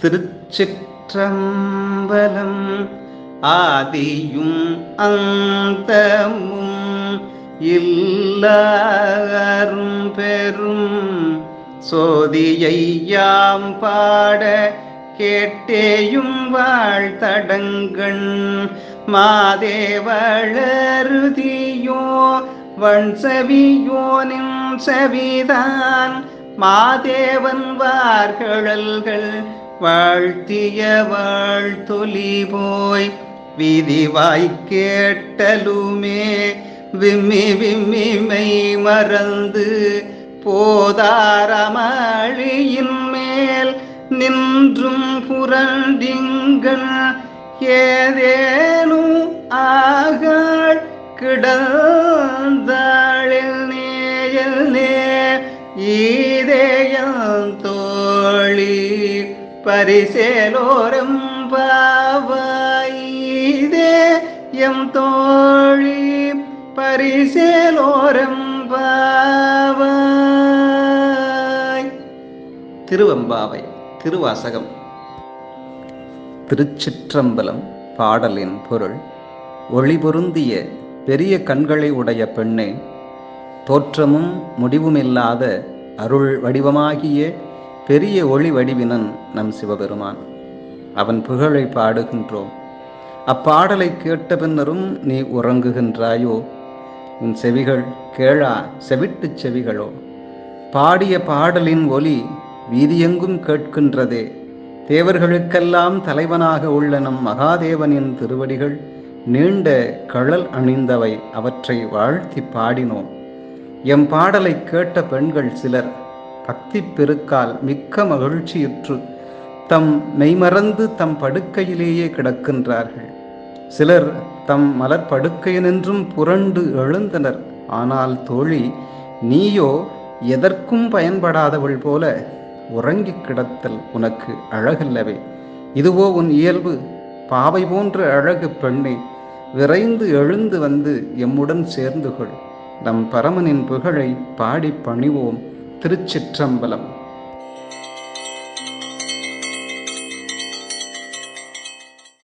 திருச்சிற்றம்பலம் ஆதியும் அந்தமும் இல்லாரும் பெரும் சோதியையாம் பாட கேட்டேயும் வாழ்த்தடங்கண் மாதேவளருதியோ வன்சவியோனின் செவிதான் மாதேவன் வார்கழல்கள் வாழ்த்திய வாழ்த்தொலி போய் விதிவாய் கேட்டலுமே விம்மி விம்மி மெய் மறந்து போதாரமழியின் மேல் நின்றும் புரண்டிங்கள் ஏதேனும் ஆகாள் கிடந்தாளில் நேயல் நே ஈதேயம் தோழி. பரிசேலோரம் பாவாயிதே எம் தோழி பரிசேலோரம் பாவாய். திருவம்பாவை திருவாசகம். திருச்சிற்றம்பலம் பாடலின் பொருள் ஒளி பொருந்திய பெரிய கண்களை உடைய பெண்ணே தோற்றமும் முடிவுமில்லாத அருள் வடிவமாகிய பெரிய ஒளி வடிவினன் நம் சிவபெருமான். அவன் புகழை பாடுகின்றோம் அப்பாடலை கேட்ட பின்னரும் நீ உறங்குகின்றாயோ? உன் செவிகள் கேளா செவிட்டுச் செவிகளோ? பாடிய பாடலின் ஒலி வீதியெங்கும் கேட்கின்றதே? தேவர்களுக்கெல்லாம் தலைவனாக உள்ள நம் மகாதேவனின் திருவடிகள் நீண்ட கழல் அணிந்தவை அவற்றை வாழ்த்தி பாடினோம். எம் பாடலை கேட்ட பெண்கள் சிலர் பக்தி பெருக்கால் மிக்க மகிழ்ச்சியுற்று தம் மெய்மறந்து தம் படுக்கையிலேயே கிடக்கின்றார்கள். சிலர் தம் மலர் படுக்கையினின்றும் புரண்டு எழுந்தனர். ஆனால் தோழி நீயோ எதற்கும் பயன்படாதவள் போல உறங்கிக் கிடத்தல் உனக்கு அழகல்லவே. இதுவோ உன் இயல்பு. பாவை போன்ற அழகு பெண்ணே விரைந்து எழுந்து வந்து எம்முடன் சேர்ந்து கொள். நம் பரமனின் புகழை பாடி பணிவோம். திருச்சிற்றம்பலம்.